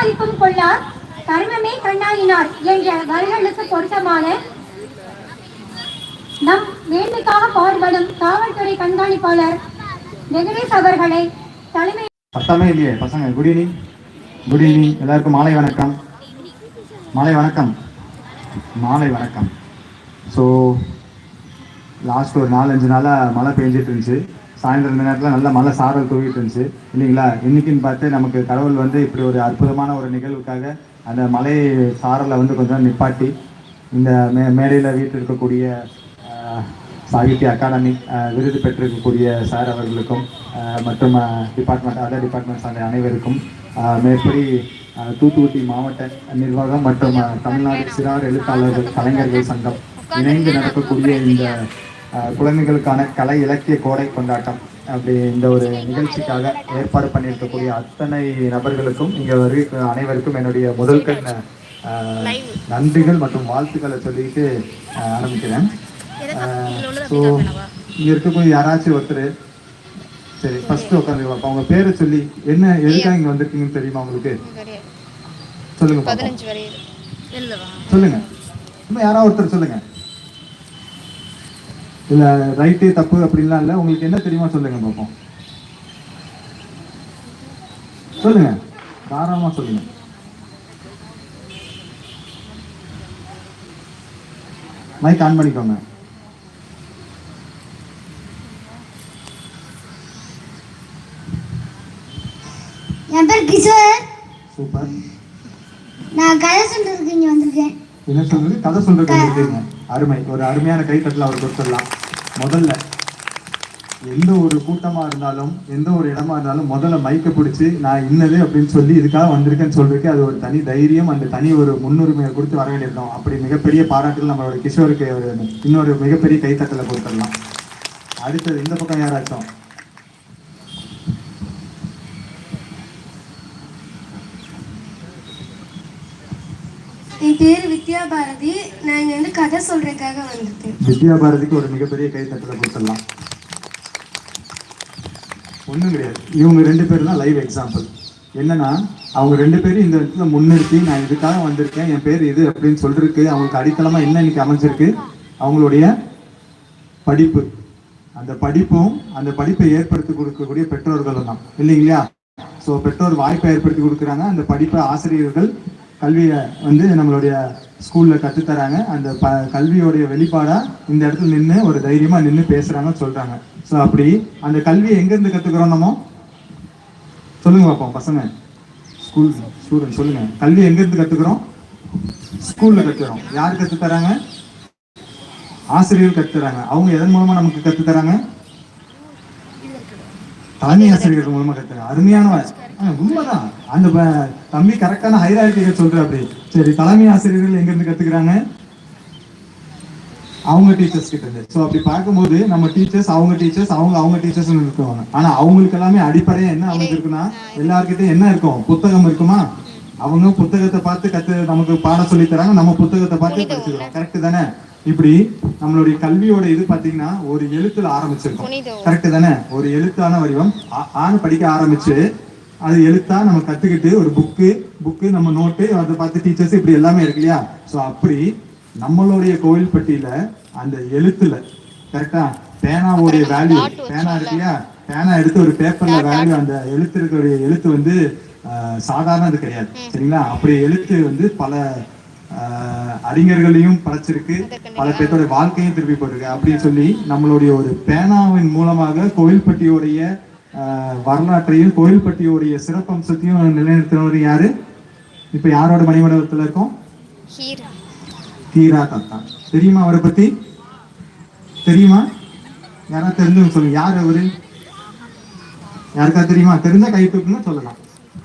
மதிப்பும் கொள்ளார் கர்மமே கண்ணாயினார் என்ற வரிகளுக்கு பொருத்தமான நம் மேன்மைக்காக பாடுபடும் காவல்துறை கண்காணிப்பாளர் வெங்கடேஷ் அவர்களை தலைமை சத்தமே இல்லையே பசங்க குட் ஈவினிங் குட் ஈவினிங் எல்லாருக்கும் மாலை வணக்கம். மாலை வணக்கம். மாலை வணக்கம். ஸோ லாஸ்ட் ஒரு நாலஞ்சு நாளாக மழை பெஞ்சிட்டு இருந்துச்சு. சாயந்தரம் நேரத்தில் நல்ல மழை சாரல் தூவிட்டு இருந்துச்சு. இல்லைங்களா? இன்னைக்குன்னு பார்த்து நமக்கு கடவுள் வந்து இப்படி ஒரு அற்புதமான ஒரு நிகழ்வுக்காக அந்த மலை சாரலை வந்து கொஞ்சம் நிப்பாட்டி இந்த மே மேடையில் வீட்டில் இருக்கக்கூடிய சாகித்ய அகாடமி விருது பெற்றிருக்கக்கூடிய சார் அவர்களுக்கும் மற்றும் டிபார்ட்மெண்ட் அதர் டிபார்ட்மெண்ட் சார்ந்த அனைவருக்கும் மேற்படி தூத்துக்குடி மாவட்ட நிர்வாகம் மற்றும் தமிழ்நாடு சிறார் எழுத்தாளர்கள் கலைஞர்கள் சங்கம் இணைந்து நடக்கக்கூடிய இந்த குழந்தைகளுக்கான கலை இலக்கிய கோடை கொண்டாட்டம் அப்படி இந்த ஒரு நிகழ்ச்சிக்காக ஏற்பாடு பண்ணியிருக்கக்கூடிய அத்தனை நபர்களுக்கும் இங்கே வருகிற அனைவருக்கும் என்னுடைய முதல் கண் ஆஹ், நன்றிகள் மற்றும் வாழ்த்துக்களை சொல்லிட்டு ஆரம்பிக்கிறேன். ஸோ இங்கே இருக்கக்கூடிய யாராச்சும் ஒருத்தர் சரி ஃபர்ஸ்ட் உட்காந்து அவங்க பேரை சொல்லி என்ன எதுக்காக இங்கே வந்திருக்கீங்கன்னு தெரியுமா உங்களுக்கு? சொல்லுங்க சொல்லுங்க. யாராவது ஒருத்தர் சொல்லுங்க. இல்ல ரைட்டு தப்பு அப்படின்லாம் இல்ல. உங்களுக்கு என்ன தெரியுமா சொல்லுங்க பார்ப்போம் சொல்லுங்க. தாராளமா சொல்லுங்க. மைக் ஆன் பண்ணிக்கோங்க. என் பேர் கிஷோர். சூப்பர். நான் கதை சொல்றதுக்கு இங்க வந்திருக்கேன். என்ன சொல்றது? கதை சொல்றது வந்துருக்கீங்க. அருமை. ஒரு அருமையான கைத்தட்டல அவர் கொடுத்துடலாம் முதல்ல எந்த ஒரு கூட்டமாக இருந்தாலும் எந்த ஒரு இடமா இருந்தாலும் முதல்ல மைக்கை பிடிச்சி நான் இன்னது அப்படின்னு சொல்லி இதுக்காக வந்திருக்கேன்னு சொல்றதுக்கு அது ஒரு தனி தைரியம் அந்த தனி ஒரு முன்னுரிமையை கொடுத்து வர வேண்டியிருந்தோம் அப்படி மிகப்பெரிய பாராட்டுகள் நம்மளோட கிஷோருக்கு இன்னொரு மிகப்பெரிய கைத்தட்டலை கொடுத்துடலாம். அடுத்தது இந்த பக்கம் யாராச்சும் என் பேர் வித்யா பாரதி நான் இங்க வந்து கதை சொல்றதுக்காக வந்திருக்கேன் வித்யா பாரதிக்கு ஒரு மிகப்பெரிய கைத்தட்டலை கொடுத்துடலாம். ஒண்ணும் கிடையாது. இவங்க ரெண்டு பேரும் தான் லைவ் எக்ஸாம்பிள் என்னன்னா அவங்க ரெண்டு பேரும் இந்த இடத்துல முன்னிறுத்தி நான் இதுக்காக வந்திருக்கேன். என் பேர் இது அப்படின்னு சொல்றதுக்கு அவங்களுக்கு அடித்தளமா என்ன இன்னைக்கு அமைஞ்சிருக்கு? அவங்களுடைய படிப்பு. அந்த படிப்பும் அந்த படிப்பை ஏற்படுத்தி கொடுக்கக்கூடிய பெற்றோர்களும் தான். இல்லைங்களா? ஸோ பெற்றோர் வாய்ப்பை ஏற்படுத்தி கொடுக்குறாங்க. அந்த படிப்பை ஆசிரியர்கள் கல்வியை வந்து நம்மளுடைய ஸ்கூலில் கற்றுத்தராங்க. அந்த ப கல்வியோடைய வெளிப்பாடாக இந்த இடத்துல நின்று ஒரு தைரியமாக நின்று பேசுகிறாங்கன்னு சொல்கிறாங்க ஸோ அப்படி அந்த கல்வியை எங்கேருந்து கற்றுக்குறோம் நம்ம? சொல்லுங்க பார்ப்போம் பசங்க. ஸ்கூல் ஸ்டூடெண்ட் சொல்லுங்கள் கல்வி எங்கேருந்து கற்றுக்குறோம் ஸ்கூலில் கற்றுக்குறோம் யார் கற்றுத்தராங்க தராங்க ஆசிரியர்கள் கற்றுத்தராங்க தராங்க அவங்க எதன் மூலமாக நமக்கு கற்றுத்தராங்க தராங்க தலைமை ஆசிரியர்கள் மூலமா கத்துறாங்க. அருமையானவ உண்மைதான். அந்த தம்பி கரெக்டான ஹைரார்கியை சொல்ற அப்படி. சரி தலைமை ஆசிரியர்கள் எங்க இருந்து கத்துக்கிறாங்க? அவங்க டீச்சர்ஸ் கிட்ட இருந்து. ஸோ அப்படி பார்க்கும்போது நம்ம டீச்சர்ஸ் அவங்க டீச்சர்ஸ் அவங்க அவங்க டீச்சர்ஸ் இருக்குவாங்க ஆனா அவங்களுக்கு எல்லாமே அடிப்படையா என்ன அமைஞ்சிருக்குன்னா எல்லாருக்கிட்டையும் என்ன இருக்கும்? புத்தகம் இருக்குமா? அவங்க புத்தகத்தை பார்த்து கத்து நமக்கு பாடம் சொல்லி தராங்க நம்ம புத்தகத்தை பார்த்து படிச்சுக்கிறோம். கரெக்ட் தானே? இப்படி நம்மளுடைய கல்வியோட இது பாத்தீங்கன்னா ஒரு எழுத்துல ஆரம்பிச்சிருக்கும். கரெக்ட் தானே? ஒரு எழுத்தான வடிவம். ஆ- ஆன்னு படிக்க ஆரம்பிச்சு அது எழுத்தா நம்ம கத்துக்கிட்டு ஒரு புக்கு புக்கு நம்ம நோட்டு அதை பார்த்து டீச்சர்ஸ் இப்படி எல்லாமே இருக்கு இல்லையா? ஸோ அப்படி நம்மளுடைய கோவில்பட்டியில அந்த எழுத்துல கரெக்டா பேனாவுடைய வேல்யூ பேனா இருக்கு இல்லையா? பேனா எடுத்து ஒரு பேப்பர்ல வேல்யூ அந்த எழுத்து இருக்கக்கூடிய எழுத்து வந்து சாதாரண இது கிடையாது. சரிங்களா? அப்படி எழுத்து வந்து பல அறிஞர்களையும் படைச்சிருக்கு. பல பேர்த்தோட வாழ்க்கையும் திருப்பி போட்டிருக்கு. அப்படின்னு சொல்லி நம்மளுடைய ஒரு பேனாவின் மூலமாக கோவில்பட்டியோடைய ஆஹ், வரலாற்றையும் கோவில்பட்டியோடைய சிறப்பம்சத்தையும் நிலைநிறுத்தினவர் யாரு? இப்ப யாரோட மணிமண்டபத்துல இருக்கோம்? ஹீரா. தாத்தா. தெரியுமா அவரை பத்தி? தெரியுமா? யாரா தெரிஞ்சவங்க சொல்லுங்க. யார் அவரு? யாருக்கா தெரியுமா? தெரிஞ்சா கை தூக்குங்க சொல்லலாம்.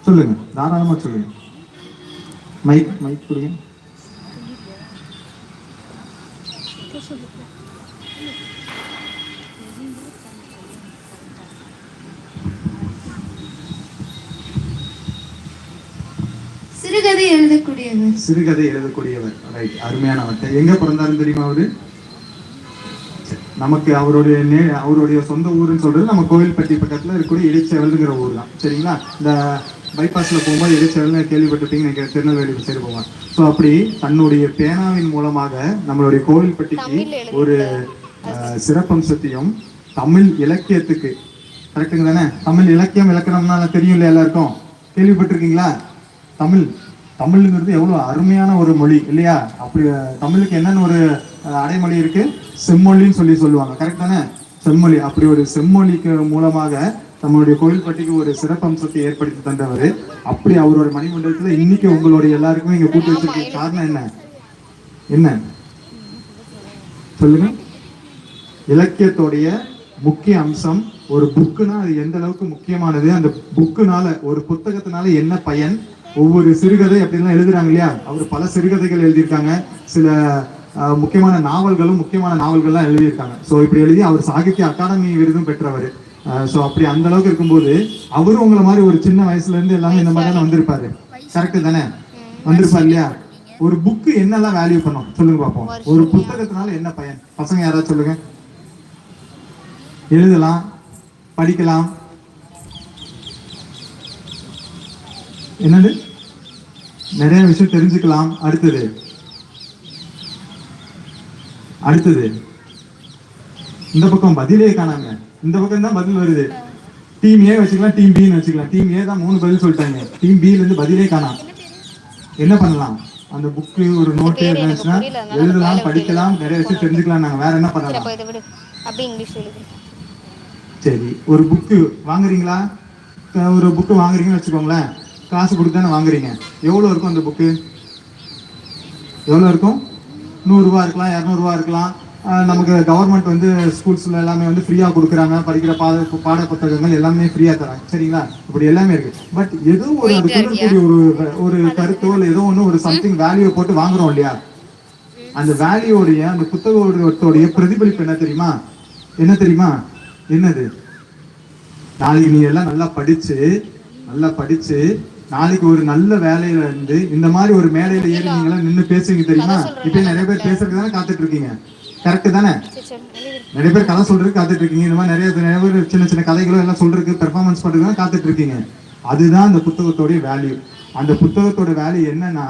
சொல்லுங்க. தாராளமா சொல்லுங்க. மைக் மைக் கொடுங்க. சிறுகதை எழுதக்கூடியவர். சிறுகதை எழுதக்கூடியவர். ரைட் அருமையான எங்க பிறந்தாலும் தெரியுமா அவரு? நமக்கு அவருடைய நே- அவருடைய சொந்த ஊருன்னு சொல்றது நம்ம கோவில்பட்டி பக்கத்துல இருக்கக்கூடிய இடைச்செவல்ங்கிற ஊர் தான். சரிங்களா? இந்த பைபாஸ்ல போகும்போது எரிச்சல்னு கேள்விப்பட்டிருப்பீங்க நீங்க திருநெல்வேலி சைடு போவாங்க ஸோ அப்படி தன்னுடைய பேனாவின் மூலமாக நம்மளுடைய கோவில்பட்டிக்கு ஒரு சிறப்பம்சத்தையும் தமிழ் இலக்கியத்துக்கு கரெக்டுங்க தானே? தமிழ் இலக்கியம் இலக்கணம்னா தெரியும் இல்லையா எல்லாருக்கும். கேள்விப்பட்டிருக்கீங்களா? தமிழ் தமிழுங்கிறது எவ்வளோ அருமையான ஒரு மொழி இல்லையா? அப்படி தமிழுக்கு என்னென்ன ஒரு அடைமொழி இருக்கு? செம்மொழின்னு சொல்லி சொல்லுவாங்க. கரெக்ட் தானே? செம்மொழி. அப்படி ஒரு செம்மொழிக்கு மூலமாக நம்மளுடைய கோயில்பட்டிக்கு ஒரு சிறப்பம்சத்தை ஏற்படுத்தி தந்தவர். அப்படி அவரோட மணிமண்டலத்தில் இன்னைக்கு உங்களுடைய எல்லாருக்குமே இங்கே கூட்டி வச்சிருக்க காரணம் என்ன? என்ன? சொல்லுங்க. இலக்கியத்தோடைய முக்கிய அம்சம் ஒரு புக்குனா அது எந்த அளவுக்கு முக்கியமானது? அந்த புக்குனால ஒரு புத்தகத்தினால என்ன பயன்? ஒவ்வொரு சிறுகதை அப்படின்லாம் எழுதுறாங்க இல்லையா? அவர் பல சிறுகதைகள் எழுதியிருக்காங்க. சில முக்கியமான நாவல்களும் முக்கியமான நாவல்கள்லாம் எழுதியிருக்காங்க. ஸோ இப்படி எழுதி அவர் சாகித்ய அகாடமி விருதும் பெற்றவர். ஸோ அப்படி அந்த அளவுக்கு இருக்கும்போது அவரும் உங்களை மாதிரி ஒரு சின்ன வயசுல இருந்து எல்லாமே இந்த மாதிரி தானே வந்திருப்பாரு. கரெக்டு தானே? வந்திருப்பார் இல்லையா? ஒரு புக்கு என்னெல்லாம் வேல்யூ பண்ணும்? சொல்லுங்க பார்ப்போம் ஒரு புத்தகத்தினால என்ன பயன்? பசங்க யாராவது சொல்லுங்க. எழுதலாம் படிக்கலாம். என்னது? நிறைய விஷயம் தெரிஞ்சுக்கலாம். அடுத்தது. அடுத்தது. இந்த பக்கம் பதிலே காணாங்க இந்த பக்கம் தான் பதில் வருது. டீம் ஏ வச்சுக்கலாம் டீம் பின்னு வச்சுக்கலாம். டீம் ஏ தான் மூணு பதில் சொல்லிட்டாங்க. டீம் பில இருந்து பதிலே காணாம். என்ன பண்ணலாம்? அந்த புக்கு ஒரு நோட்டு இருந்துச்சுன்னா எழுதலாம் படிக்கலாம் நிறைய விஷயம் தெரிஞ்சுக்கலாம். நாங்க வேற என்ன பண்ணலாம்? சரி ஒரு புக்கு வாங்குறீங்களா? ஒரு புக்கு வாங்குறீங்கன்னு வச்சுக்கோங்களேன். காசு கொடுத்து தானே வாங்குறீங்க? எவ்வளோ இருக்கும் அந்த புக்கு எவ்வளோ இருக்கும்? நூறுரூவா இருக்கலாம் இரநூறுவா இருக்கலாம். நமக்கு கவர்மெண்ட் வந்து ஸ்கூல்ஸில் எல்லாமே வந்து ஃப்ரீயாக கொடுக்குறாங்க. படிக்கிற பாட பாட புத்தகங்கள் எல்லாமே ஃப்ரீயாக தராங்க. சரிங்களா? இப்படி எல்லாமே இருக்கு. பட் ஏதோ ஒரு அது சொல்லக்கூடிய ஒரு ஒரு கருத்தோ இல்லை ஏதோ ஒன்று ஒரு சம்திங் வேல்யூ போட்டு வாங்குறோம் இல்லையா? அந்த வேல்யூடைய அந்த புத்தகத்தோடைய பிரதிபலிப்பு என்ன தெரியுமா? என்ன தெரியுமா? என்னது? நாளைக்கு நீ எல்லாம் நல்லா படிச்சு நல்லா படிச்சு நாளைக்கு ஒரு நல்ல வேலையில இருந்து இந்த மாதிரி ஒரு மேலையில ஏறி நீங்க எல்லாம் நின்னு பேசுவீங்க தெரியுமா? இப்ப நிறைய பேர் பேசுறதுக்கு தானே காத்துட்டு இருக்கீங்க கரெக்ட் தானே நிறைய பேர் கதை சொல்றதுக்கு காத்துட்டு இருக்கீங்க இந்த மாதிரி நிறைய நிறைய பேர் சின்ன சின்ன கதைகளும் எல்லாம் சொல்றதுக்கு பெர்ஃபார்மன்ஸ் பண்றதுக்கு காத்துட்டு இருக்கீங்க அதுதான் அந்த புத்தகத்தோடைய வேல்யூ அந்த புத்தகத்தோட வேல்யூ என்னன்னா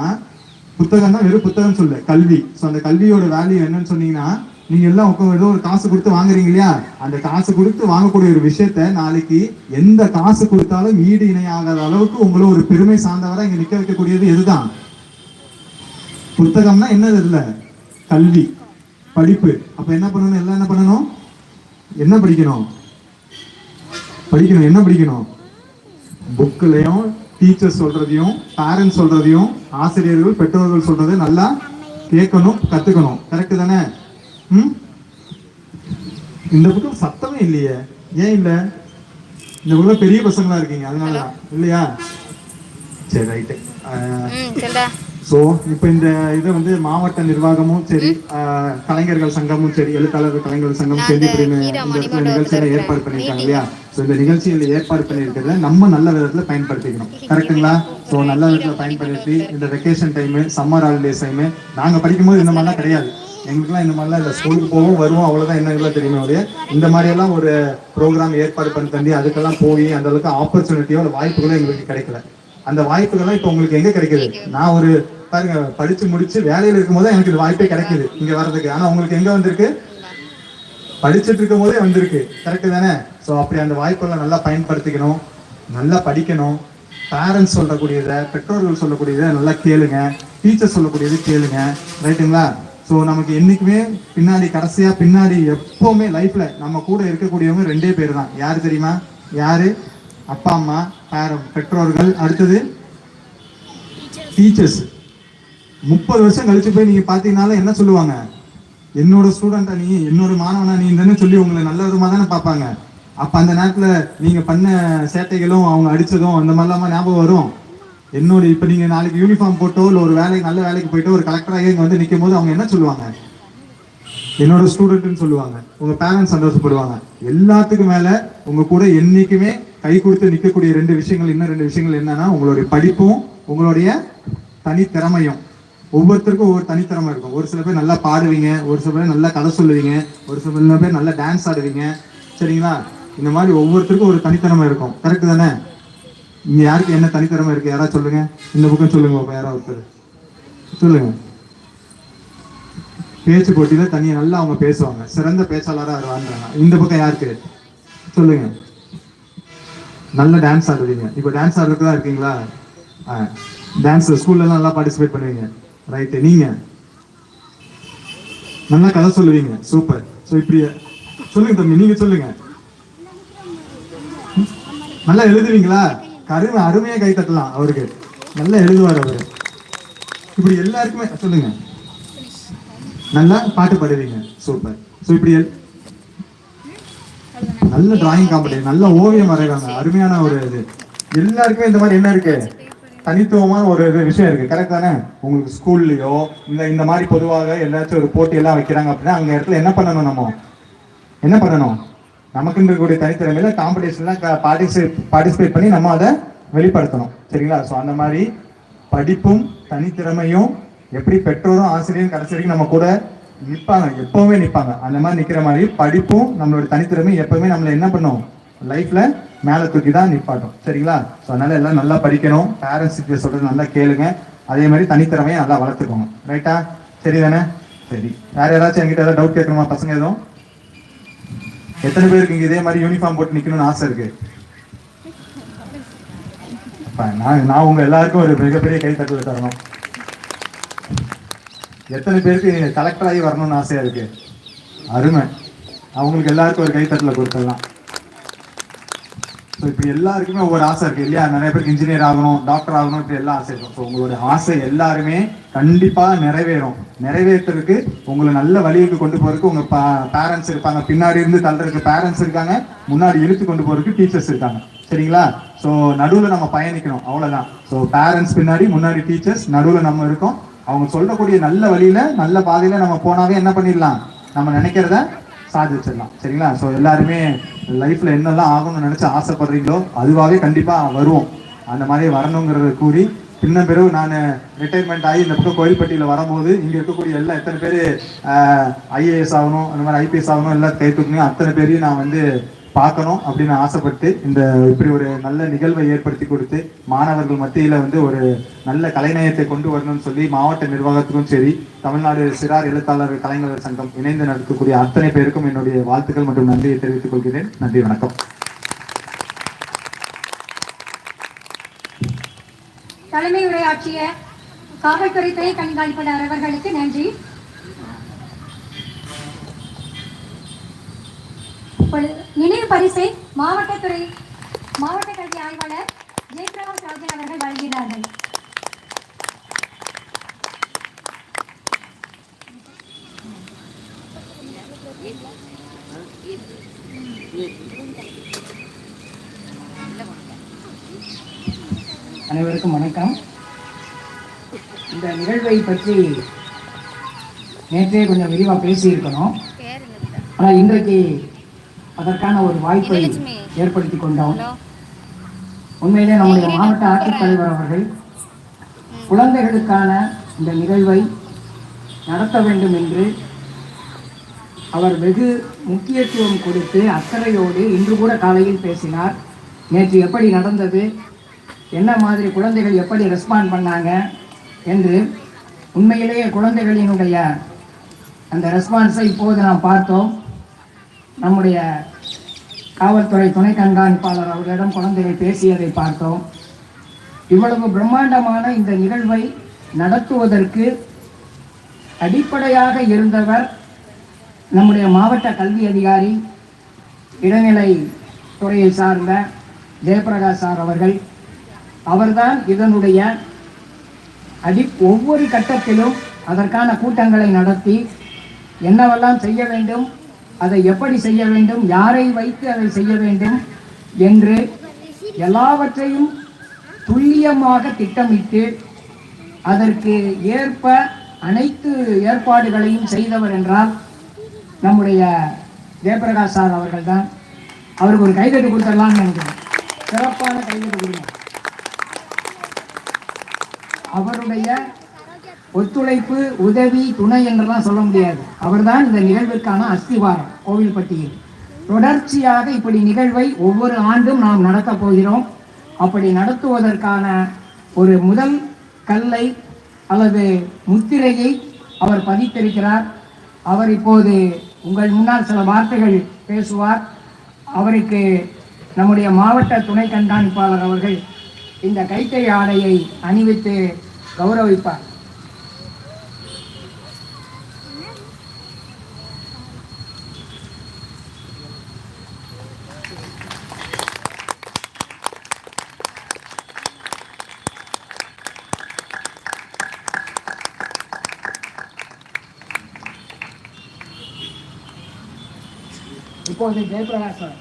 புத்தகம் தான் வெறும் புத்தகம் சொல்ல கல்வி. ஸோ அந்த கல்வியோட வேல்யூ என்னன்னு சொன்னீங்கன்னா நீங்க எல்லாம் உட்காந்து ஏதோ ஒரு காசு கொடுத்து வாங்குறீங்க இல்லையா? அந்த காசு கொடுத்து வாங்கக்கூடிய ஒரு விஷயத்த நாளைக்கு எந்த காசு கொடுத்தாலும் ஈடு இணையாகாத அளவுக்கு உங்களை ஒரு பெருமை சார்ந்தவரை இங்க நிக்க வைக்கக்கூடியது எதுதான்? புத்தகம்னா என்னது இல்ல கல்வி படிப்பு. அப்ப என்ன பண்ணணும்? எல்லாம் என்ன பண்ணணும்? என்ன படிக்கணும்? படிக்கணும். என்ன படிக்கணும்? புக்கிலையும் டீச்சர் சொல்றதையும் பேரண்ட்ஸ் சொல்றதையும் ஆசிரியர்கள் பெற்றோர்கள் சொல்றதை நல்லா கேட்கணும் கத்துக்கணும். கரெக்டு தானே? ம்? இந்த புக்கு சத்தமே இல்லையே. ஏன் இல்ல? இந்த புக்கில் பெரிய பசங்களா இருக்கீங்க அதனால இல்லையா? சரி ரைட்டு. ஸோ இப்போ இந்த இதை வந்து மாவட்ட நிர்வாகமும் சரி கலைஞர்கள் சங்கமும் சரி எழுத்தாளர்கள் கலைஞர்கள் சேர்ந்து இப்படி இந்த இடத்துல நிகழ்ச்சியில ஏற்பாடு பண்ணியிருக்காங்க இல்லையா? ஸோ இந்த நிகழ்ச்சியில ஏற்பாடு பண்ணியிருக்கிறத நம்ம நல்ல விதத்துல பயன்படுத்திக்கணும். கரெக்ட்டுங்களா? ஸோ நல்ல விதத்துல பயன்படுத்தி இந்த vacation time summer holidays time நாங்க படிக்கும்போது இந்த மாதிரிலாம் கிடையாது. எங்களுக்குலாம் இந்த மாதிரிலாம் இல்லை. ஸ்கூலுக்கு போவோம் வருவோம். அவ்வளோதான் என்ன தெரியுமே ஒழிய இந்த மாதிரியெல்லாம் ஒரு ப்ரோக்ராம் ஏற்பாடு பண்ணி தந்தி அதுக்கெல்லாம் போய் அந்த அளவுக்கு ஆப்பர்ச்சுனிட்டியோ வாய்ப்புகளோ எங்களுக்கு கிடைக்கல. அந்த வாய்ப்புகள்லாம் இப்போ உங்களுக்கு எங்கே கிடைக்குது? நான் ஒரு பாருங்க படிச்சு முடிச்சு வேலையில் இருக்கும்போது எனக்கு இது வாய்ப்பே கிடைக்குது இங்கே வர்றதுக்கு. ஆனால் உங்களுக்கு எங்கே வந்திருக்கு? படிச்சுட்டு இருக்கும் போதே வந்திருக்கு. கரெக்டு தானே? ஸோ அப்படி அந்த வாய்ப்பெல்லாம் நல்லா பயன்படுத்திக்கணும். நல்லா படிக்கணும். பேரண்ட்ஸ் சொல்லக்கூடியதை பெற்றோர்கள் சொல்லக்கூடியதை நல்லா கேளுங்க. டீச்சர் சொல்லக்கூடியதை கேளுங்க. ரைட்டுங்களா ஸோ நமக்கு என்னைக்குமே பின்னாடி கடைசியா பின்னாடி எப்பவுமே லைஃப்ல நம்ம கூட இருக்கக்கூடியவங்க ரெண்டே பேர் தான் யாரு தெரியுமா? யாரு? அப்பா அம்மா பேர பெற்றோர்கள். அடுத்தது டீச்சர்ஸ் முப்பது வருஷம் கழிச்சு போய் நீங்க பாத்தீங்கன்னால என்ன சொல்லுவாங்க? என்னோட ஸ்டூடெண்டா நீ என்னோட மாணவனா நீ தானே சொல்லி உங்களை நல்ல விதமா தானே பார்ப்பாங்க. அப்ப அந்த நேரத்துல நீங்க பண்ண சேட்டைகளும் அவங்க அடிச்சதும் அந்த மாதிரிலாமா ஞாபகம் வரும். என்னோட இப்ப நீங்க நாளைக்கு யூனிஃபார்ம் போட்டோ இல்ல ஒரு வேலைக்கு நல்ல வேலைக்கு போயிட்டு ஒரு கலெக்டராக இங்க வந்து நிற்கும் போது அவங்க என்ன சொல்லுவாங்க? என்னோட ஸ்டூடெண்ட்னு சொல்லுவாங்க. உங்க பேரண்ட்ஸ் சந்தோஷப்படுவாங்க. எல்லாத்துக்கும் மேல உங்க கூட என்னைக்குமே கை கொடுத்து நிக்கக்கூடிய ரெண்டு விஷயங்கள் இன்னும் ரெண்டு விஷயங்கள் என்னன்னா உங்களுடைய படிப்பும் உங்களுடைய தனித்திறமையும். ஒவ்வொருத்தருக்கும் ஒவ்வொரு தனித்திறமை இருக்கும். ஒரு சில பேர் நல்லா பாடுவீங்க ஒரு சில பேர் நல்லா கதை சொல்லுவீங்க ஒரு சில பேர் நல்லா டான்ஸ் ஆடுவீங்க. சரிங்களா? இந்த மாதிரி ஒவ்வொருத்தருக்கும் ஒரு தனித்திறமை இருக்கும். கரெக்ட் தானே? இங்க யாருக்கு என்ன தனித்திறமை இருக்கு? யாராவது சொல்லுங்க. இந்த புக்கம் சொல்லுங்க பாப்பா யாராவது ஒருத்தர். சொல்லுங்க. பேச்சு போட்டியில தனியா நல்லா அவங்க பேசுவாங்க. சிறந்த பேச்சாளராக வருவாங்க இந்த பக்கம் யாருக்கு? சொல்லுங்க. நல்ல டான்ஸ் ஆடுவீங்க இப்போ டான்ஸ் ஆடுறதுக்கு தான் இருக்கீங்களா? டான்ஸ் ஸ்கூல்லலாம் நல்லா பார்ட்டிசிபேட் பண்ணுவீங்க. ரைட்டு நீங்கள் நல்லா கதை சொல்லுவீங்க. சூப்பர் ஸோ இப்படி சொல்லுங்க தம்பி நீங்கள் சொல்லுங்க. நல்லா எழுதுவீங்களா? கருமை அருமையை கை தட்டலாம் அவருக்கு. நல்லா எழுதுவார் அவரு. இப்படி எல்லாருக்குமே சொல்லுங்க. நல்லா பாட்டு பாடுவீங்க. சூப்பர். ஸோ இப்படி நல்ல டிராயிங் காம்படிஷன் நல்ல ஓவியம் வரைவாங்க. அருமையான ஒரு இது. எல்லாருக்குமே இந்த மாதிரி என்ன இருக்கு? தனித்துவமான ஒரு இது விஷயம் இருக்கு. கரெக்ட் தானே? உங்களுக்கு ஸ்கூல்லையோ இல்லை இந்த மாதிரி பொதுவாக எல்லாச்சும் ஒரு போட்டி எல்லாம் வைக்கிறாங்க அப்படின்னா அங்க இடத்துல என்ன பண்ணணும் நம்ம? என்ன பண்ணணும்? நமக்கு இருக்கக்கூடிய தனித்திறமையில காம்படிஷன்ல பார்ட்டிசிபேட் பார்ட்டிசிபேட் பண்ணி நம்ம அதை வெளிப்படுத்தணும். சரிங்களா? ஸோ அந்த மாதிரி படிப்பும் தனித்திறமையும் எப்படி பெற்றோரும் ஆசிரியரும் கடைசி வரைக்கும் நம்ம கூட நிற்பாங்க எப்பவுமே நிற்பாங்க அந்த மாதிரி நிற்கிற மாதிரி படிப்பும் நம்மளோட தனித்திறமை எப்பவுமே நம்மளை என்ன பண்ணும்? லைஃப்ல மேலே தூக்கி தான் நிப்பாட்டும். சரிங்களா? ஸோ அதனால எல்லாம் நல்லா படிக்கணும். பேரண்ட்ஸ் சொல்றது நல்லா கேளுங்க. அதே மாதிரி தனித்திறமையை நல்லா வளர்த்துக்கோங்க. ரைட்டா சரி தானே சரி. வேற யாராச்சும் என்கிட்ட ஏதாவது டவுட் கேட்கணுமா? பசங்க எதுவும்? எத்தனை பேருக்கு இங்க இதே மாதிரி யூனிஃபார்ம் போட்டு நிக்கணும்னு ஆசை இருக்கு? நான் நான் உங்க எல்லாருக்கும் ஒரு மிகப்பெரிய கைத்தட்டல் தரணும். எத்தனை பேருக்கு கலெக்டர் ஆகி வரணும்னு ஆசையா இருக்கு? அருமை. அவங்களுக்கு எல்லாருக்கும் ஒரு கைத்தட்டில் கொடுத்துடலாம். ஸோ இப்படி எல்லாருக்குமே ஒவ்வொரு ஆசை இருக்கு இல்லையா? நிறைய பேருக்கு இன்ஜினியர் ஆகணும் டாக்டர் ஆகணும் இப்படி எல்லாம் ஆசை இருக்கும். ஸோ உங்களோட ஆசை எல்லாருமே கண்டிப்பாக நிறைவேறும். நிறைவேற்றுறதுக்கு உங்களை நல்ல வழிக்கு கொண்டு போறதுக்கு உங்க பேரண்ட்ஸ் இருப்பாங்க. பின்னாடி இருந்து தள்ளுறதுக்கு பேரண்ட்ஸ் இருக்காங்க. முன்னாடி இழுத்து கொண்டு போறதுக்கு டீச்சர்ஸ் இருக்காங்க. சரிங்களா? ஸோ நடுவில் நம்ம பயணிக்கணும். அவ்வளோதான் ஸோ பேரண்ட்ஸ் பின்னாடி முன்னாடி டீச்சர்ஸ் நடுவில் நம்ம இருக்கோம். அவங்க சொல்லக்கூடிய நல்ல வழியில நல்ல பாதையில நம்ம போனாவே என்ன பண்ணிடலாம்? நம்ம நினைக்கிறத சாதிச்சிடலாம் சரிங்களா? ஸோ எல்லாருமே லைஃப்பில் என்னெல்லாம் ஆகணும்னு நினச்சி ஆசைப்படுறீங்களோ அதுவாகவே கண்டிப்பாக வருவோம். அந்த மாதிரி வரணுங்கிறத கூறி பின்ன பிறகு நான் ரிட்டையர்மெண்ட் ஆகி இந்த பக்கம் கோயில்பட்டியில் வரும்போது இங்கே இருக்கக்கூடிய எல்லா எத்தனை பேர் ஐஏஎஸ் ஆகணும் அந்த மாதிரி ஐபிஎஸ் ஆகணும் எல்லாம் கை தூக்கணும் அத்தனை பேரையும் நான் வந்து பார்க்கணும் அப்படின்னு ஆசைப்பட்டு இந்த இப்படி ஒரு நல்ல நிகழ்வை ஏற்படுத்தி கொடுத்து மாணவர்கள் மத்தியில் வந்து ஒரு நல்ல கலைநயத்தை கொண்டு வரணும்னு சொல்லி மாவட்ட நிர்வாகத்துக்கும் சரி தமிழ்நாடு சிறார் எழுத்தாளர் கலைஞர் சங்கம் இணைந்து நடத்தக்கூடிய அத்தனை பேருக்கும் என்னுடைய வாழ்த்துக்கள் மற்றும் நன்றியை தெரிவித்துக் கொள்கிறேன். நன்றி வணக்கம். தலைமை உரையாற்றிய காவல்துறை துறை கண்காணிப்பாளர் அவர்களுக்கு நன்றி. இப்பொழுது நினைவு பரிசை மாவட்டத்துறை மாவட்ட கல்வி ஆய்வாளர் ஜெயபிரகாஷ் ராஜன் அவர்கள் வழங்கினார்கள். அனைவருக்கும் வணக்கம். இந்த நிகழ்வை பற்றி நேற்றே கொஞ்சம் விரிவாக பேசியிருக்கணும். ஆனால் இன்றைக்கு அதற்கான ஒரு வாய்ப்பை ஏற்படுத்தி கொண்டோம். உண்மையிலே நம்முடைய மாவட்ட ஆட்சித்தலைவர் அவர்கள் குழந்தைகளுக்கான இந்த நிகழ்வை நடத்த வேண்டும் என்று அவர் வெகு முக்கியத்துவம் கொடுத்து அக்கறையோடு இன்று கூட காலையில் பேசினார். நேற்று எப்படி நடந்தது? என்ன மாதிரி குழந்தைகள் எப்படி ரெஸ்பாண்ட் பண்ணாங்க? என்று உண்மையிலேயே குழந்தைகளினுடைய அந்த ரெஸ்பான்ஸை இப்போது நாம் பார்த்தோம். நம்முடைய காவல்துறை துணை கண்காணிப்பாளர் அவர்களிடம் குழந்தைகள் பேசியதை பார்த்தோம். இவ்வளவு பிரம்மாண்டமான இந்த நிகழ்வை நடத்துவதற்கு அடிப்படையாக இருந்தவர் நம்முடைய மாவட்ட கல்வி அதிகாரி இடைநிலை துறையை சார்ந்த ஜெயபிரகாஷ் சார் அவர்கள். அவர்தான் இதனுடைய அடி ஒவ்வொரு கட்டத்திலும் அதற்கான கூட்டங்களை நடத்தி என்னவெல்லாம் செய்ய வேண்டும் அதை எப்படி செய்ய வேண்டும்? யாரை வைத்து அதை செய்ய வேண்டும்? என்று எல்லாவற்றையும் துல்லியமாக திட்டமிட்டு அதற்கு ஏற்ப அனைத்து ஏற்பாடுகளையும் செய்தவர் என்றால் நம்முடைய ஜெயபிரகாஷ் சார் அவர்கள் தான் அவருக்கு ஒரு கைதட்டு கொடுத்துடலாம்னு நினைக்கிறேன். சிறப்பான கைதட்டு கொடுங்க. அவருடைய ஒத்துழைப்பு உதவி துணை என்றெல்லாம் சொல்ல முடியாது. அவர்தான் இந்த நிகழ்விற்கான அஸ்திவாரம் கோவில்பட்டியில். தொடர்ச்சியாக இப்படி நிகழ்வை ஒவ்வொரு ஆண்டும் நாம் நடத்தப் போகிறோம். அப்படி நடத்துவதற்கான ஒரு முதல் கல்லை அல்லது முத்திரையை அவர் பதித்திருக்கிறார். அவர் இப்போது உங்கள் முன்னால் சில வார்த்தைகள் பேசுவார். அவருக்கு நம்முடைய மாவட்ட துணை கண்காணிப்பாளர் அவர்கள் இந்த கைத்தறி ஆடையை அணிவித்து கௌரவிப்பார். இப்போது ஜெயபிரகாஷ் சார்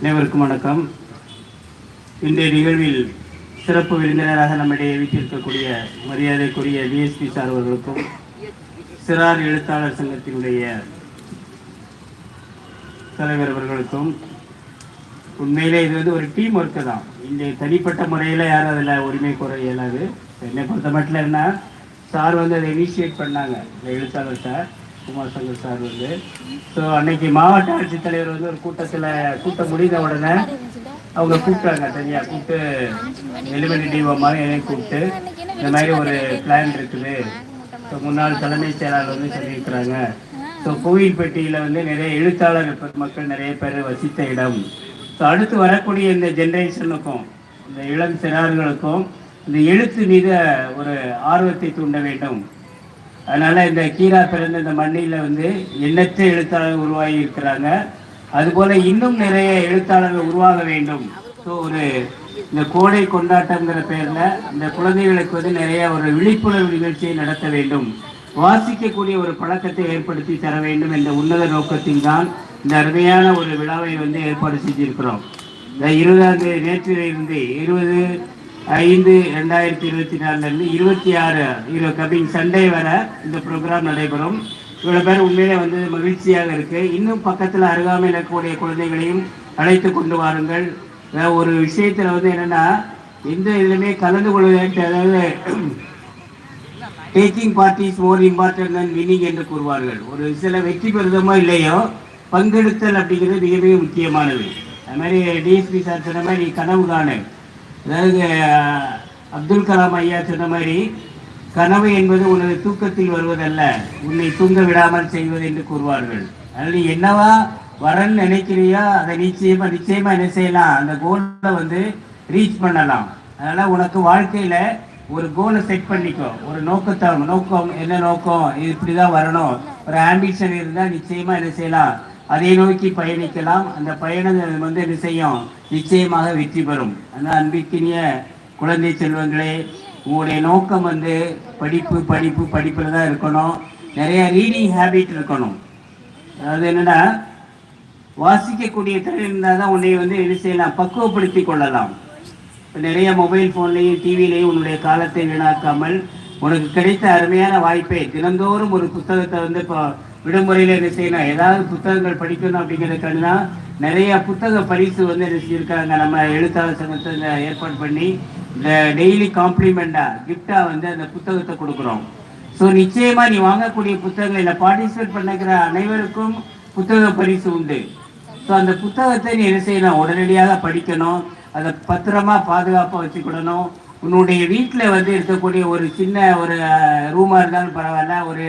அனைவருக்கும் வணக்கம். இன்றைய நிகழ்வில் சிறப்பு விருந்தினராக நம்மிடையே வீட்டிருக்கக்கூடிய மரியாதைக்குரிய விஎஸ்பி சார் அவர்களுக்கும் சிறார் எழுத்தாளர் சங்கத்தினுடைய தலைவர் அவர்களுக்கும் உண்மையிலே இது வந்து ஒரு டீம் ஒர்க்கு தான். இங்கே தனிப்பட்ட முறையில் யாரும் அதில் உரிமை குறை இயலாது. என்னை பொறுத்த மட்டும் என்ன சார் வந்து அதை இனிஷியேட் பண்ணாங்க. இந்த எழுத்தாளர் சார் குமார் சங்கர் சார் வந்து. ஸோ அன்னைக்கு மாவட்ட ஆட்சித்தலைவர் வந்து ஒரு கூட்டத்தில் கூட்டம் முடிந்த உடனே அவங்க கூப்பிட்டாங்க தனியாக கூப்பிட்டு எலிமெண்ட் டிஓ மாதிரி என்னையும் கூப்பிட்டு இந்த மாதிரி ஒரு பிளான் இருக்குது. ஸோ முன்னாள் தலைமைச் செயலாளர் வந்து சொல்லியிருக்கிறாங்க. ஸோ கோவில்பட்டியில் வந்து நிறைய எழுத்தாளர் மக்கள் நிறைய பேர் வசித்த இடம். ஸோ அடுத்து வரக்கூடிய இந்த ஜென்ரேஷனுக்கும் இந்த இளம் சிறார்களுக்கும் இந்த எழுத்து மீத ஒரு ஆர்வத்தை தூண்ட வேண்டும். அதனால் இந்த கீரா பிறந்த இந்த மண்ணில் வந்து எண்ணற்ற எழுத்தாளர் உருவாகி இருக்கிறாங்க. அதுபோல் இன்னும் நிறைய எழுத்தாளர்கள் உருவாக வேண்டும். ஸோ ஒரு இந்த கோடை கொண்டாட்டங்கிற பெயரில் அந்த குழந்தைகளுக்கு வந்து நிறைய ஒரு விழிப்புணர்வு நிகழ்ச்சியை நடத்த வேண்டும். வாசிக்கக்கூடிய ஒரு பழக்கத்தை ஏற்படுத்தி தர வேண்டும் என்ற உன்னத நோக்கத்தில் தான் இந்த அருமையான ஒரு விழாவை வந்து ஏற்பாடு செஞ்சிருக்கிறோம். இந்த இருபதாம் தேதி நேற்றிலிருந்து இருபது ஐந்து ரெண்டாயிரத்தி இருபத்தி நாலுலேருந்து இருபத்தி ஆறு இரு கபிங் சண்டே வரை இந்த ப்ரோக்ராம் நடைபெறும். இவ்வளோ பேர் உண்மையிலே வந்து மகிழ்ச்சியாக இருக்குது இன்னும் பக்கத்தில் அருகாமையில் இருக்கக்கூடிய குழந்தைகளையும் அழைத்து கொண்டு வாருங்கள். ஒரு விஷயத்தில் வந்து என்னன்னா எந்த இதுலையுமே கலந்து கொள்வதற்கு அதாவது taking part is more important than winning என்று கூறுவார்கள். ஒரு சில வெற்றி பெறுதமோ இல்லையோ பங்கெடுத்தல் அப்படிங்கிறது மிக மிக முக்கியமானது. அது மாதிரி டிஎஸ்பி சார் சொன்ன மாதிரி கனவு காணு அதாவது அப்துல் கலாம் ஐயா சொன்ன மாதிரி கனவு என்பது உனது தூக்கத்தில் வருவதல்ல. உன்னை தூங்க விடாமல் செய்வது என்று கூறுவார்கள். அதனால் நீ என்னவா வரன்னு நினைக்கிறியோ அதை நிச்சயமா நிச்சயமா என்ன செய்யலாம்? அந்த கோலை வந்து ரீச் பண்ணலாம். அதனால உனக்கு வாழ்க்கையில ஒரு கோலை செட் பண்ணிக்கோ. ஒரு நோக்கத்தை நோக்கம் என்ன நோக்கம்? இது இப்படிதான் வரணும். ஒரு ஆம்பிஷன் இருந்தால் நிச்சயமா என்ன செய்யலாம்? அதை நோக்கி பயணிக்கலாம். அந்த பயணம் வந்து என்ன செய்யும்? நிச்சயமாக வெற்றி பெறும். ஆனால் அன்பிற்கினிய குழந்தை செல்வங்களே உங்களுடைய நோக்கம் வந்து படிப்பு படிப்பு படிப்பில் தான் இருக்கணும். நிறைய ரீடிங் ஹேபிட் இருக்கணும். அதாவது என்னன்னா வாசிக்கக்கூடிய திறன் இருந்தால் தான் உன்னை வந்து என்ன செய்யலாம்? பக்குவப்படுத்தி கொள்ளலாம். நிறைய மொபைல் ஃபோன்லேயும் டிவிலையும் உன்னுடைய காலத்தை வீணாக்காமல் உனக்கு கிடைத்த அருமையான வாய்ப்பை தினந்தோறும் ஒரு புத்தகத்தை வந்து இப்போ விடுமுறையில் என்ன செய்யணும்? ஏதாவது புத்தகங்கள் படிக்கணும் அப்படிங்கிறதுக்கான நிறைய புத்தக பரிசு வந்து என்ன செஞ்சிருக்காங்க. நம்ம எழுத்தாளர் சங்கத்தை ஏற்பாடு பண்ணி இந்த டெய்லி காம்ப்ளிமெண்ட்டாக கிஃப்டாக வந்து அந்த புத்தகத்தை கொடுக்குறோம். ஸோ நிச்சயமாக நீ வாங்கக்கூடிய புத்தகங்களில் பார்ட்டிசிபேட் பண்ணிக்கிற அனைவருக்கும் புத்தக பரிசு உண்டு. ஸோ அந்த புத்தகத்தை நீ என்ன செய்யணும்? உடனடியாக படிக்கணும். அதை பத்திரமா பாதுகாப்பாக வச்சுக்கிடணும். உன்னுடைய வீட்டில் வந்து இருக்கக்கூடிய ஒரு சின்ன ஒரு ரூமாக இருந்தாலும் பரவாயில்ல ஒரு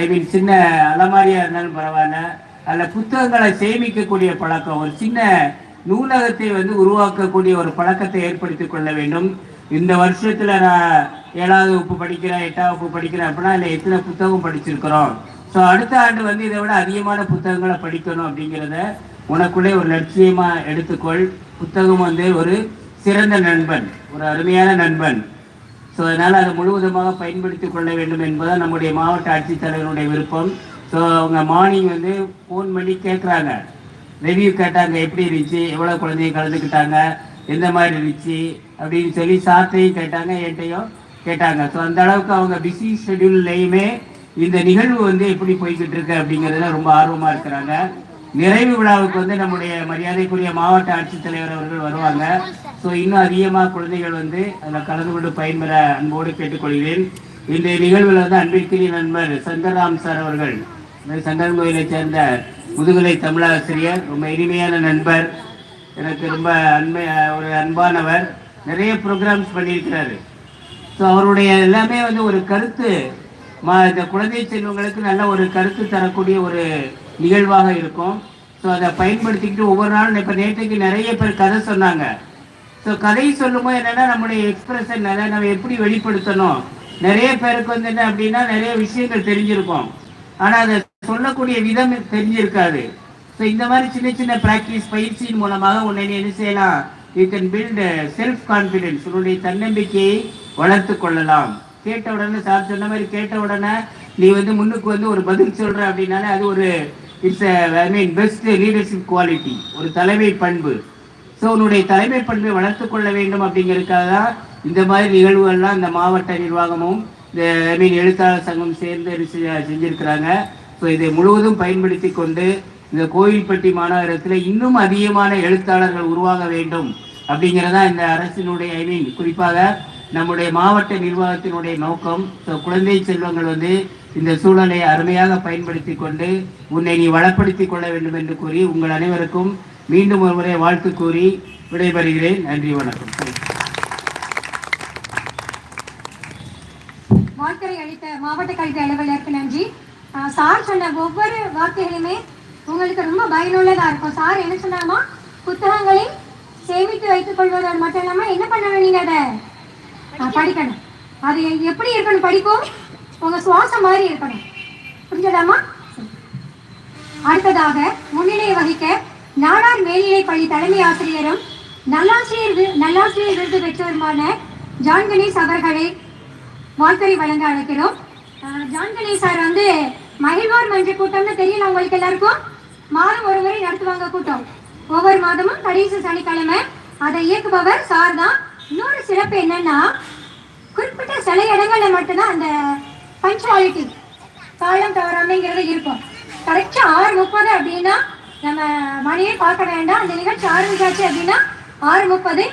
ஐ மீன் சின்ன அலமாரியாக இருந்தாலும் பரவாயில்ல அதில் புத்தகங்களை சேமிக்கக்கூடிய பழக்கம் ஒரு சின்ன நூலகத்தை வந்து உருவாக்கக்கூடிய ஒரு பழக்கத்தை ஏற்படுத்தி கொள்ள வேண்டும். இந்த வருஷத்தில் நான் ஏழாவது வகுப்பு படிக்கிறேன் எட்டாவது வகுப்பு படிக்கிறேன் அப்படின்னா இல்லை எத்தனை புத்தகம் படிச்சிருக்கிறோம்? ஸோ அடுத்த ஆண்டு வந்து இதை விட அதிகமான புத்தகங்களை படிக்கணும் அப்படிங்கிறத உனக்குள்ளே ஒரு லட்சியமாக எடுத்துக்கொள். புத்தகம் வந்து ஒரு சிறந்த நண்பன் ஒரு அருமையான நண்பன். ஸோ அதனால் அதை முழுவதுமாக பயன்படுத்தி கொள்ள வேண்டும் என்பதுதான் நம்முடைய மாவட்ட ஆட்சித்தலைவருடைய விருப்பம். ஸோ அவங்க மார்னிங் வந்து ஃபோன் பண்ணி கேட்குறாங்க. ரிவ்யூ கேட்டாங்க எப்படி இருந்துச்சு எவ்வளோ குழந்தைங்க கலந்துக்கிட்டாங்க எந்த மாதிரி இருந்துச்சு அப்படின்னு சொல்லி சார்ட்டையும் கேட்டாங்க என்கிட்டையும் கேட்டாங்க. ஸோ அந்த அளவுக்கு அவங்க பிஸி ஷெடியூல்லையுமே இந்த நிகழ்வு வந்து எப்படி போய்கிட்டு இருக்கு அப்படிங்கிறதுல ரொம்ப ஆர்வமாக இருக்கிறாங்க. நிறைவு விழாவுக்கு வந்து நம்முடைய மரியாதைக்குரிய மாவட்ட ஆட்சித்தலைவர் அவர்கள் வருவாங்க. ஸோ இன்னும் அதிகமாக குழந்தைகள் வந்து அதில் கலந்து கொண்டு பயன்பெற அன்போடு கேட்டுக்கொள்கிறேன். இன்றைய நிகழ்வில் வந்து அன்பிற்குரிய நண்பர் சங்கர்ராம் சார் அவர்கள் சங்கரன் கோயிலை சேர்ந்த முதுகலை தமிழாசிரியர் ரொம்ப இனிமையான நண்பர் எனக்கு ரொம்ப அண்மை ஒரு அன்பானவர் நிறைய ப்ரோக்ராம்ஸ் பண்ணியிருக்கிறாரு. ஸோ அவருடைய எல்லாமே வந்து ஒரு கருத்து மா இந்த குழந்தை செல்வங்களுக்கு நல்ல ஒரு கருத்து தரக்கூடிய ஒரு நிகழ்வாக இருக்கும். ஸோ அதை பயன்படுத்திக்கிட்டு ஒவ்வொரு நாளும் இப்போ நேற்றுக்கு நிறைய பேர் கதை சொன்னாங்க. ஸோ கதை சொல்லும்போது என்னென்னா நம்முடைய எக்ஸ்பிரஷன் நிறைய நம்ம எப்படி வெளிப்படுத்தணும்? நிறைய பேருக்கு வந்து என்ன அப்படின்னா நிறைய விஷயங்கள் தெரிஞ்சிருக்கும். ஆனால் அதை சொல்லக்கூடிய விதம் தெரிஞ்சிருக்காது. ஸோ இந்த மாதிரி சின்ன சின்ன ப்ராக்டிஸ் பயிற்சியின் மூலமாக உன்னை நீ என்ன செய்யலாம்? You can build self confidence உன்னுடைய தன்னம்பிக்கையை வளர்த்து கொள்ளலாம். கேட்ட உடனே சார் சொன்ன மாதிரி கேட்ட உடனே நீ வந்து முன்னுக்கு வந்து ஒரு பதில் சொல்ற அப்படின்னாலே அது ஒரு it's I mean best leadership quality ஒரு தலைமை பண்பு. ஸோ உன்னுடைய தலைமை பண்பை வளர்த்து கொள்ள வேண்டும் அப்படிங்கிறதுக்காக தான் இந்த மாதிரி நிகழ்வுகள்லாம் இந்த மாவட்ட நிர்வாகமும் இந்த ஐ மீன் எழுத்தாளர் சங்கம் சேர்ந்து செ- செஞ்சிருக்கிறாங்க. ஸோ இதை முழுவதும் பயன்படுத்தி கொண்டு இந்த கோயில்பட்டி மாநகரத்தில் இன்னும் அதிகமான எழுத்தாளர்கள் உருவாக வேண்டும் அப்படிங்கிறதா இந்த அரசினுடைய ஐ மீன் குறிப்பாக நம்முடைய மாவட்ட நிர்வாகத்தினுடைய நோக்கம். ஸோ குழந்தை செல்வங்கள் வந்து இந்த சூழலை அருமையாக பயன்படுத்தி கொண்டு உன்னை நீ வளப்படுத்திக் கொள்ள வேண்டும் என்று கூறி உங்கள் அனைவருக்கும் மீண்டும் ஒரு முறை வாழ்த்து கூறி விடைபெறுகிறேன். நன்றி வணக்கம். வாழ்த்துறை அளித்த மாவட்ட கல்வி அலுவலருக்கு நன்றி. சார் சொன்ன ஒவ்வொரு வார்த்தைகளுமே உங்களுக்கு ரொம்ப பயனுள்ளதா இருக்கும். சார் என்ன சொன்னாமா புத்தகங்களை சேமித்து வைத்துக் கொள்வதோடு மட்டும் இல்லாம என்ன பண்ணணும் நீங்க அதை? படிக்கணும். அது எப்படி இருக்கணும்? படிப்போம்? உங்க சுவாசம் மாதிரி இருக்கணும். புரிஞ்சதாமா அடுத்ததாக முன்னிலை வகிக்க நாடார் மேல்நிலை பள்ளி தலைமை ஆசிரியரும் நல்லாசிரியர் நல்லாசிரியர் விருது பெற்றவருமான ஜான் கணேஷ் அவர்களை வாழ்த்துறை வழங்க அழைக்கிறோம். ஜான் கணேஷ் சார் வந்து மகிழ்வார் மன்ற கூட்டம்னு தெரியல உங்களுக்கு எல்லாருக்கும்? மாதம் ஒரு முறை நடத்துவாங்க கூட்டம். ஒவ்வொரு மாதமும் கடைசி சனிக்கிழமை அதை இயக்குபவர் சார் தான். இன்னொரு சிறப்பு என்னன்னா குறிப்பிட்ட சில இடங்கள்ல மட்டும்தான் அந்த பஞ்சுவாலிட்டி காலம் தவறாமைங்கிறது இருக்கும். கரெக்டாக ஆறு முப்பது அப்படின்னா நம்ம மணியை பார்க்க வேண்டாம். அந்த நிகழ்ச்சி ஆரம்பிச்சாச்சு அப்படின்னா ஆறு முப்பது